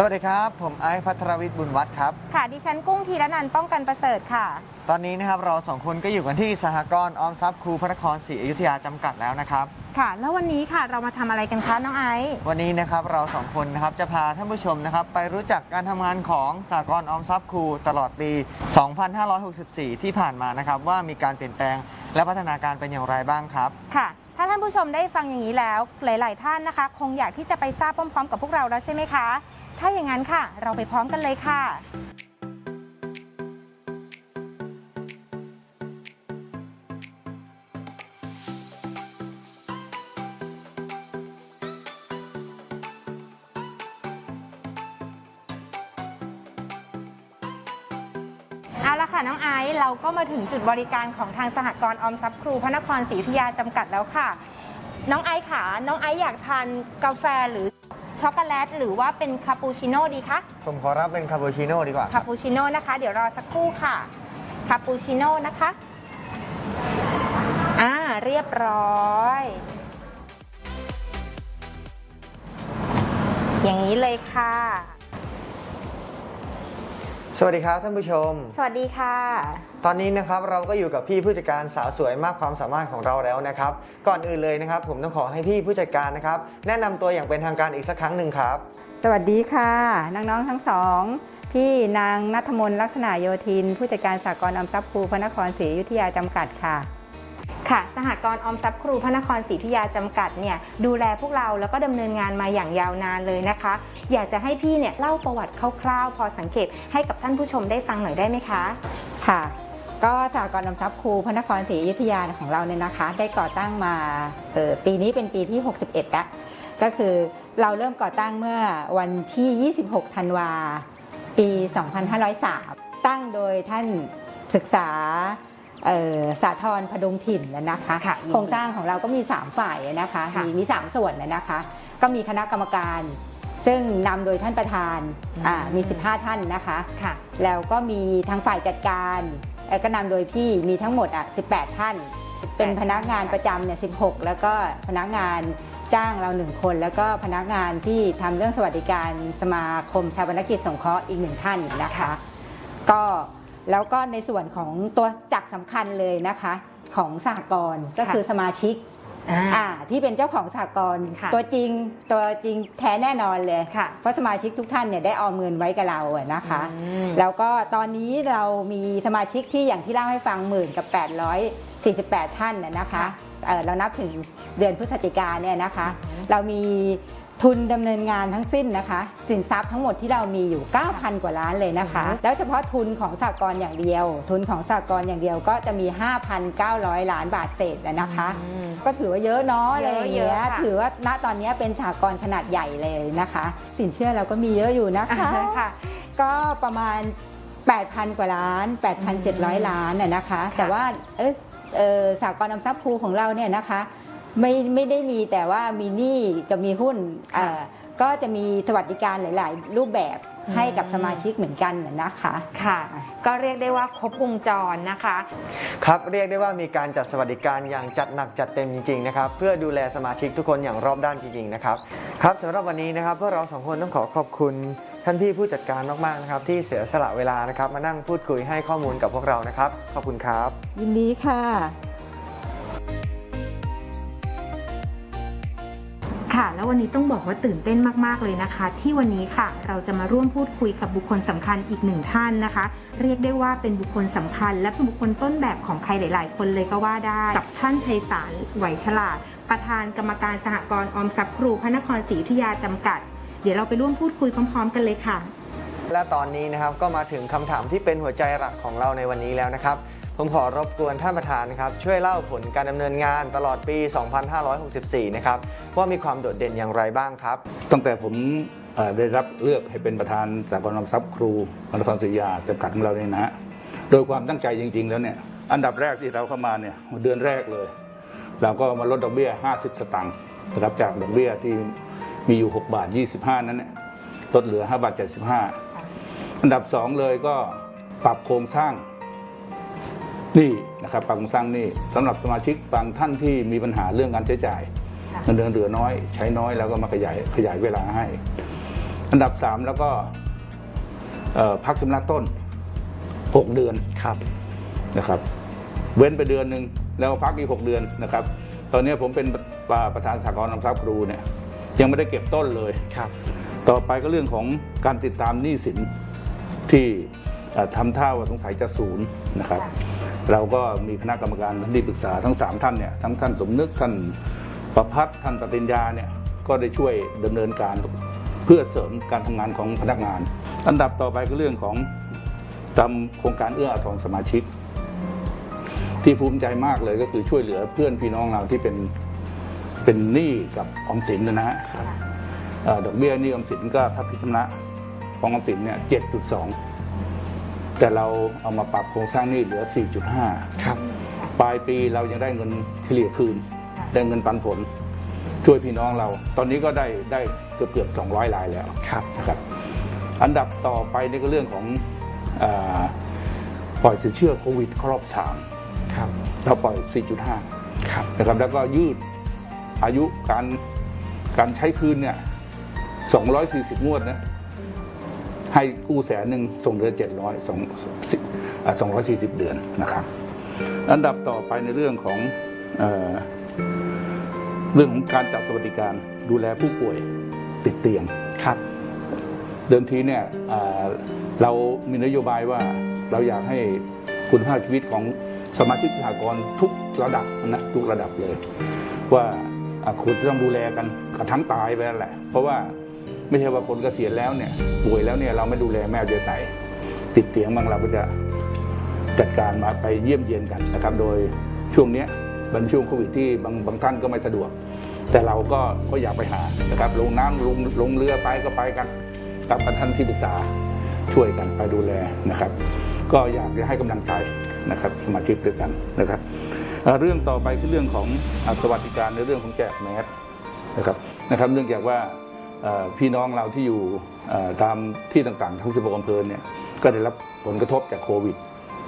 สวัสดีครับ ผมไอซ์พัทรวิทย์บุญวัฒน์ครับ ค่ะ ดิฉันกุ้งธีรนันท์ป้องกันประเสริฐค่ะ ตอนนี้นะครับเราสองคนก็อยู่กันที่สหกรณ์ออมทรัพย์ครูพระนครศรีอยุธยาจำกัดแล้วนะครับ ค่ะ แล้ววันนี้ค่ะเรามาทำอะไรกันคะน้องไอซ์วันนี้นะครับเราสองคนนะครับจะพาท่านผู้ชมนะครับไปรู้จักการทำงานของสหกรณ์ออมทรัพย์ครูตลอดปี 2564 ที่ผ่านมานะครับว่ามีการเปลี่ยนแปลงและพัฒนาการเป็นอย่างไรบ้างครับ ค่ะ ถ้าท่านผู้ชมได้ฟังอย่างนี้แล้ว หลาย ๆ ท่านนะคะ คงอยากที่จะไปทราบพร้อม ๆ กับพวกเราแล้วใช่ไหมคะ ถ้าอย่างนั้นค่ะ เราไปพร้อมกันเลยค่ะเอาละค่ะน้องไอซ์เราก็มาถึงจุดบริการของทางสหกรณ์ออมทรัพย์ครูพระนครศรีอยุธยาจำกัดแล้วค่ะ น้องไอซ์ค่ะ น้องไอซ์อยากทานกาแฟหรือ ช็อกโกแลตหรือว่าเป็นคาปูชิโน่ดีคะผมขอรับเป็นคาปูชิโน่ดีกว่าคคารับปูชิโน่นะคะ เดี๋ยวรอสักครู่ค่ะคาปูชิโน่นะคะอ่าเรียบร้อย อย่างนี้เลยค่ะ สวัสดีครับท่านผู้ชม สวัสดีค่ะ ตอนนี้นะครับเราก็อยู่กับพี่ผู้จัดการสาวสวยมากความสามารถของเราแล้วนะครับ ก่อนอื่นเลยนะครับ ผมต้องขอให้พี่ผู้จัดการนะครับ แนะนำตัวอย่างเป็นทางการอีกสักครั้งหนึ่งครับ สวัสดีค่ะน้องๆทั้งสอง พี่นางนัทมนต์ลักษณะโยธิน ผู้จัดการสากลออมทรัพย์ครูพระนครศรีอยุธยาจำกัดค่ะ ค่ะ สหกรณ์ออมทรัพย์ครูพระนครศรีอยุธยาจำกัดเนี่ยดูแลพวกเราแล้วก็ดำเนินงานมาอย่างยาวนานเลยนะคะ อยากจะให้พี่เนี่ยเล่าประวัติคร่าวๆ พอสังเกตให้กับท่านผู้ชมได้ฟังหน่อยได้ไหมคะ ค่ะ ก็สากลออมทรัพย์ครูพระนครศรีอยุธยาของเราเนี่ยนะคะ ได้ก่อตั้งมาเอ่อปีนี้เป็นปีที่ 61 แล้ว ก็คือเราเริ่มก่อตั้งเมื่อวันที่ 26 ธันวา ปี 2503 ตั้งโดยท่านศึกษาเอ่อสาธรพดุงถิ่นนะคะค่ะโครงสร้างของเราก็มี 3 ฝ่ายนะคะค่ะมีมี 3 ส่วนนะคะ ก็มีคณะกรรมการ ซึ่งนำโดยท่านประธานอ่าอืมมี 15 ท่านนะคะค่ะแล้วก็มีทางฝ่ายจัดการเอ่อ ก็นำโดยพี่มีทั้งหมดอะ18 ท่าน เป็นพนักงานประจำเนี่ย16 แล้วก็พนักงานจ้างเราหนึ่งคน แล้วก็พนักงานที่ทำเรื่องสวัสดิการสมาคมชาปนกิจสงเคราะห์อีกหนึ่งท่านนะคะ ก็แล้วก็ในส่วนของตัวจักรสำคัญเลยนะคะของสหกรณ์ก็คือสมาชิก อ่า อ่าที่เป็นเจ้าของสหกรณ์ค่ะตัวจริงตัวจริงแท้แน่นอนเลยค่ะ เพราะสมาชิกทุกท่านเนี่ยได้ออมเงินไว้กับเราอะนะคะ อืม แล้วก็ตอนนี้เรามีสมาชิกที่อย่างที่เล่าให้ฟังหมื่นกับ 848 ท่านนะนะคะเอ่อเรานับถึงเดือนพฤศจิกาเนี่ยนะคะ เรามี ทุนดำเนินงานทั้งสิ้นนะคะ สินทรัพย์ทั้งหมดที่เรามีอยู่ 9,000 กว่าล้านเลยนะคะอือฮึแล้วเฉพาะทุนของสากลอย่างเดียว ทุนของสากลอย่างเดียวก็จะมี 5,900 ล้านบาทเศษนะคะอืมก็ถือว่าเยอะเนาะอะไรอย่างเยเงี้อะยค่ะถือว่าณตอนนี้เป็นสหกรณ์ขนาดใหญ่เลยนะคะ สินเชื่อเราก็มีเยอะอยู่นะคะค่ะก็ประมาณ 8,000 กว่าล้าน 8,700 ล้านน่ะนะคะ แต่ว่าเอยเออสากลออมทรัพย์ครูของเราเนี่ยนะคะ ไม่ไม่ได้มีแต่ว่ามีหนี้กับมีหุ้นเอ่อก็จะมีสวัสดิการหลาย ๆ รูปแบบอืมให้กับสมาชิกเหมือนกันน่ะนะคะค่ะ ก็เรียกได้ว่าครบวงจรนะคะ ครับเรียกได้ว่ามีการจัดสวัสดิการอย่างจัดหนักจัดเต็มจริง ๆ นะครับ เพื่อดูแลสมาชิกทุกคนอย่างรอบด้านจริง ๆ นะครับ ครับสำหรับวันนี้นะครับพวกเราสองคนต้องขอขอบคุณท่านพี่ผู้จัดการมาก ๆ นะครับ ที่เสียสละเวลานะครับ มานั่งพูดคุยให้ข้อมูลกับพวกเรานะครับ ขอบคุณครับ ยินดีค่ะ ค่ะ แล้ววันนี้ต้องบอกว่าตื่นเต้นมากๆเลยนะคะ ที่วันนี้ค่ะ เราจะมาร่วมพูดคุยกับบุคคลสำคัญอีกหนึ่งท่านนะคะ เรียกได้ว่าเป็นบุคคลสำคัญ และเป็นบุคคลต้นแบบของใครหลาย ๆ คนเลยก็ว่าได้ กับท่านไพศาลไหวฉลาด ประธานกรรมการสหกรณ์ออมทรัพย์ครูพระนครศรีอยุธยาจำกัด เดี๋ยวเราไปร่วมพูดคุยพร้อม ๆ กันเลยค่ะ และตอนนี้นะครับก็มาถึงคำถามที่เป็นหัวใจหลักของเราในวันนี้แล้วนะครับ ผมขอรบกวนท่านประธานนะครับช่วยเล่าผลการดำเนินงานตลอดปี 2564 นะครับว่ามีความโดดเด่นอย่างไรบ้างครับ ตั้งแต่ผมได้รับเลือกให้เป็นประธานสากลออมทรัพย์ครูนครศรีอยุยาจำกัดของเราเนี่ยนะฮะโดยความตั้งใจจริง ๆ แล้วเนี่ยอันดับแรกที่เราเข้ามาเนี่ยเดือนแรกเลย เราก็มาลดดอกเบี้ย 50 สตางค์นะครับจากดอกเบี้ยที่มีอยู่ 6 บาท 25 นั้นเนี่ยลดเหลือ 5 บาท 75 อันดับ 2 เลยก็ปรับโครงสร้าง นี่นะครับปรับโครงสร้างหนี่สำหรับสมาชิกบางท่านที่มีปัญหาเรื่องการใช้จ่ายเงินเดือนเหลือน้อยใช้น้อยแล้วก็มาขยายขยายเวลาให้ อันดับ3แล้วก็เอ่อพักชำระต้น6เดือนครับนะครับ เว้นไปเดือนหนึ่งแล้วพักอีก6เดือนนะครับ ตอนนี้ผมเป็นประประธานสากลออมทรัพย์ครูเนี่ยยังไม่ได้เก็บต้นเลยครับ ต่อไปก็เรื่องของการติดตามหนี้สินที่เอ่อทำท่าว่าสงสัยจะศูนย์นะครับ เราก็มีคณะกรรมการที่ปรึกษาทั้ง 3 ท่านเนี่ยทั้งท่านสมนึกท่านประพัฒน์ท่านปติญญาเนี่ยก็ได้ช่วยดำเนินการเพื่อเสริมการทำงานของพนักงาน อันดับต่อไปก็เรื่องของตามโครงการเอื้ออาทรสมาชิก ที่ภูมิใจมากเลยก็คือช่วยเหลือเพื่อนพี่น้องเราที่เป็นเป็นหนี้กับออมสินนะฮะเอ่อดอกเบี้ยหนี่ออมสินก็ถ้าพิจารณาของออมสินเนี่ย7.2 แต่เราเอามาปรับโครงสร้างหนี้เหลือ 4.5 ครับ ปลายปีเรายังได้เงินเฉลี่ยคืน ได้เงินปันผล ช่วยพี่น้องเรา ตอนนี้ก็ได้ได้เกือบเกือบ200รายแล้วครับนะครับอันดับต่อไปนี่ก็เรื่องของเออปล่อยสินเชื่อโควิดรอบสามครับเราปล่อย 4.5 ครับนะครับแล้วก็ยืดอายุการการใช้คืนเนี่ย240 งวดนะ ให้กู้แสนหนึ่งส่งเดือน700สองอ่า240เดือนนะครับ อันดับต่อไปในเรื่องของเออเรื่องของการจัดสวัสดิการดูแลผู้ป่วยติดเตียงครับ เดิมทีเนี่ยอ่าเรามีนโยบายว่าเราอยากให้คุณภาพชีวิตของสมาชิกสหกรณ์ทุกระดับนะทุกระดับเลย ว่าอ่าคุณจะต้องดูแลกันกระทั่งตายไปนั่นแหละ เพราะว่า ไม่ใช่ว่าคนเกษียณแล้วเนี่ยป่วยแล้วเนี่ยเราไม่ดูแลแม่เอาใส่ติดเตียงบางเราก็จะจัดการมาไปเยี่ยมเยียนกันนะครับ โดยช่วงเนี้ยเป็นช่วงโควิดที่บางบางท่านก็ไม่สะดวก แต่เราก็ก็อยากไปหานะครับลงน้ำลงลงเรือไปก็ไปกันกับท่านที่ปรึกษาช่วยกันไปดูแลนะครับ ก็อยากจะให้กำลังใจนะครับสมาชิกด้วยกันนะครับเรื่องต่อไปคือเรื่องของสวัสดิการในเรื่องของแจกแมสนะครับนะครับ เนื่องจากว่าเอ่อ พี่น้องเราที่อยู่เอ่อตามที่ต่างๆ ทั้ง 16อำเภอเนี่ยก็ได้รับผลกระทบจากโควิด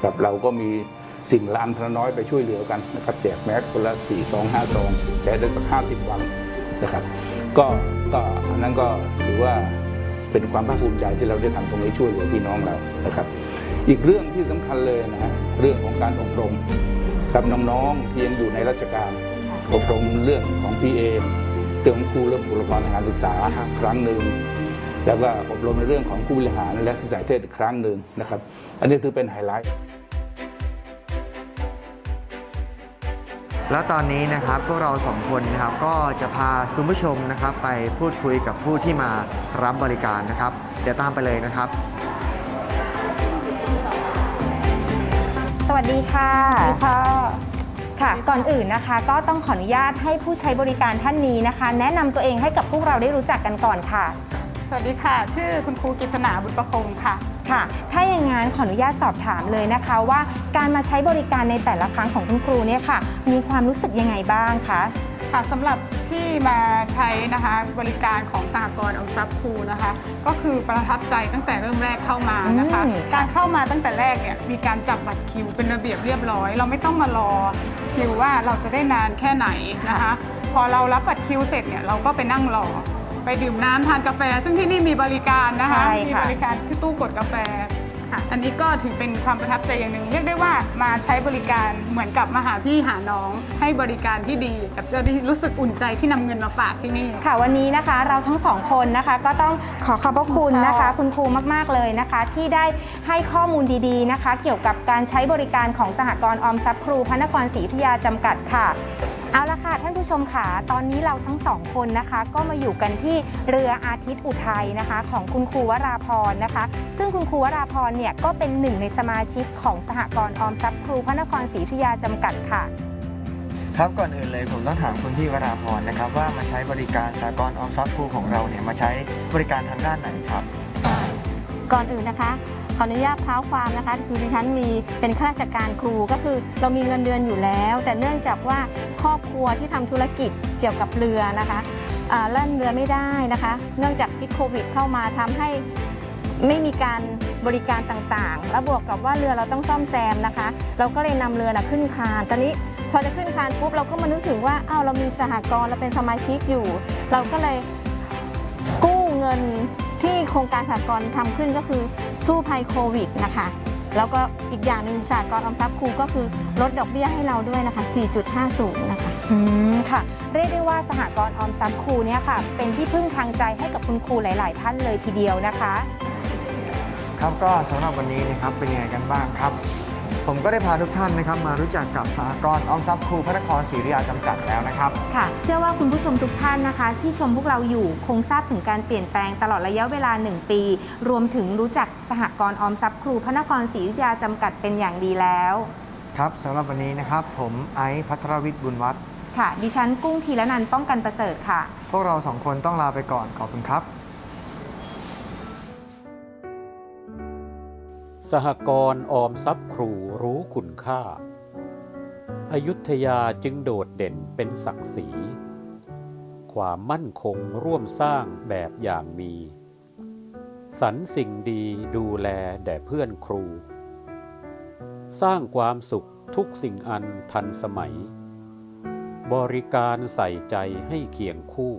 ครับเราก็มีสิ่งละอันพละน้อยไปช่วยเหลือกันนะครับแจกแมสคนละ4ซอง5ซองแจกได้สัก50 วันนะครับ ก็ก็อันนั้นก็ถือว่าเป็นความภาคภูมิใจที่เราได้ทำตรงนี้ช่วยเหลือพี่น้องเรานะครับ อีกเรื่องที่สำคัญเลยนะฮะเรื่องของการอบรมกับน้องๆที่ยังอยู่ในราชการอบรมเรื่องของ PA เรื่องของครูเรื่องบุคลากรทางการศึกษาครั้งหนึ่งแล้วก็อบรมในเรื่องของผู้บริหารและศึกษานิเทศอีกครั้งหนึ่งนะครับ อันนี้ถือเป็นไฮไลท์แล้วตอนนี้นะครับพวกเราสองคนนะครับก็จะพาคุณผู้ชมนะครับ ไปพูดคุยกับผู้ที่มารับบริการนะครับ เดี๋ยวตามไปเลยนะครับ สวัสดีค่ะ ค่ะ ค่ะ ก่อนอื่นนะคะ ก็ต้องขออนุญาตให้ผู้ใช้บริการท่านนี้นะคะ แนะนำตัวเองให้กับพวกเราได้รู้จักกันก่อนค่ะ สวัสดีค่ะ ชื่อคุณครูกฤษณาบุญประคงค่ะ ค่ะ ถ้าอย่างนั้นขออนุญาตสอบถามเลยนะคะ ว่าการมาใช้บริการในแต่ละครั้งของคุณครูเนี่ยค่ะ มีความรู้สึกยังไงบ้างคะ ค่ะสำหรับที่มาใช้นะคะบริการของสหกรณ์ออมทรัพย์ครูนะคะ ก็คือประทับใจตั้งแต่เริ่มแรกเข้ามานะคะ อืมค่ะการเข้ามาตั้งแต่แรกเนี่ยมีการจับบัตรคิวเป็นระเบียบเรียบร้อย เราไม่ต้องมารอคิวว่าเราจะได้นานแค่ไหนนะคะ พอเรารับบัตรคิวเสร็จเนี่ยเราก็ไปนั่งรอ ไปดื่มน้ำทานกาแฟ ซึ่งที่นี่มีบริการนะคะใช่มีค่ะบริการที่ตู้กดกาแฟ ค่ะ อันนี้ก็ถือเป็นความประทับใจอย่างหนึ่งเรียกได้ว่ามาใช้บริการเหมือนกับมาหาพี่หาน้อง ให้บริการที่ดีกับเจ้าหน้าที่รู้สึกอุ่นใจที่นำเงินมาฝากที่นี่ ค่ะวันนี้นะคะเราทั้งสองคนนะคะก็ต้องขอขอบพระคุณนะคะค่ะคุณครูมาก ๆ เลยนะคะ ที่ได้ให้ข้อมูลดีๆนะคะ เกี่ยวกับการใช้บริการของสหกรณ์ออมทรัพย์ครูพระนครศรีอยุธยาจำกัดค่ะ เอาละค่ะท่านผู้ชมค่ะ ตอนนี้เราทั้งสองคนนะคะ ก็มาอยู่กันที่เรืออาทิตย์อุทัยนะคะ ของคุณครูวราพรนะคะ ซึ่งคุณครูวราพรเนี่ยก็เป็นหนึ่งในสมาชิกของสหกรณ์ออมทรัพย์ครูพระนครศรีอยุธยาจำกัดค่ะ ครับก่อนอื่นเลยผมต้องถามคุณพี่วราพรนะครับ ว่ามาใช้บริการสากลออมทรัพย์ครูของเราเนี่ยมาใช้บริการทางด้านไหนครับ ก่อนอื่นนะคะข ออนุญาตเท้าความนะคะคือดิฉันมีเป็นข้าราชการครูก็คือ เรามีเงินเดือนอยู่แล้ว แต่เนื่องจากว่าครอบครัวที่ทำธุรกิจเกี่ยวกับเรือนะคะอ่าแล่นเรือไม่ได้นะคะ เนื่องจากพิษโควิด เข้ามาทำให้ไม่มีการบริการต่างๆ แล้วบวกกับว่าเรือเราต้องซ่อมแซมนะคะ เราก็เลยนำเรือนะขึ้นคาน ตอนนี้พอจะขึ้นคานปุ๊บเราก็มานึกถึงว่าอ้าวเรามีสหกรณ์เราเป็นสมาชิกอยู่ เราก็เลยกู้เงินที่โครงการสหกรณ์ทำขึ้นก็คือ สู้ภัยโควิดนะคะแล้วก็อีกอย่างหนึ่งสหกรณ์ออมทรัพย์ครูก็คือลดดอกเบี้ยให้เราด้วยนะคะ 4.50 นะคะ อืมค่ะ เรียกได้ว่าสหกรณ์ออมทรัพย์ครูเนี่ยค่ะ เป็นที่พึ่งทางใจให้กับคุณครูหลาย ๆ ท่านเลยทีเดียวนะคะ ครับก็สำหรับวันนี้นะครับเป็นยังไงกันบ้างครับ ผมก็ได้พาทุกท่านนะครับมารู้จักกับสหกรณ์ออมทรัพย์ครูพระนครศรีอยุธยาจำกัดแล้วนะครับ ค่ะ เชื่อว่าคุณผู้ชมทุกท่านนะคะ ที่ชมพวกเราอยู่คงทราบถึงการเปลี่ยนแปลงตลอดระยะเวลา 1 ปี รวมถึงรู้จักสหกรณ์ออมทรัพย์ครูพระนครศรีอยุธยาจำกัดเป็นอย่างดีแล้ว ครับสำหรับวันนี้นะครับผมไอซ์พัทรวิทย์บุญวัฒน์ค่ะ ดิฉันกุ้งทีละนันท์ป้องกันประเสริฐค่ะ พวกเราสองคนต้องลาไปก่อนขอบคุณครับ สหกรณ์ออมทรัพย์ครูรู้คุณค่าอยุธยาจึงโดดเด่นเป็นศักดิ์ศรี ความมั่นคงร่วมสร้างแบบอย่างมี สรรสิ่งดีดูแลแด่เพื่อนครู สร้างความสุขทุกสิ่งอันทันสมัย บริการใส่ใจให้เคียงคู่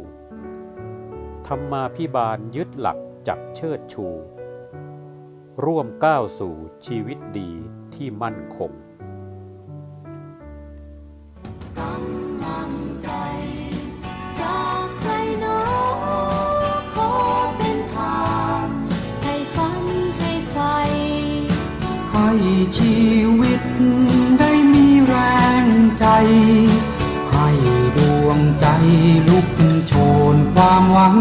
ธรรมาพิบาลยึดหลักจักเชิดชู ร่วมก้าวสู่ชีวิตดีที่มั่นคงให้ชีวิตได้มีแรงใจ ให้ดวงใจลุกโชนความหวัง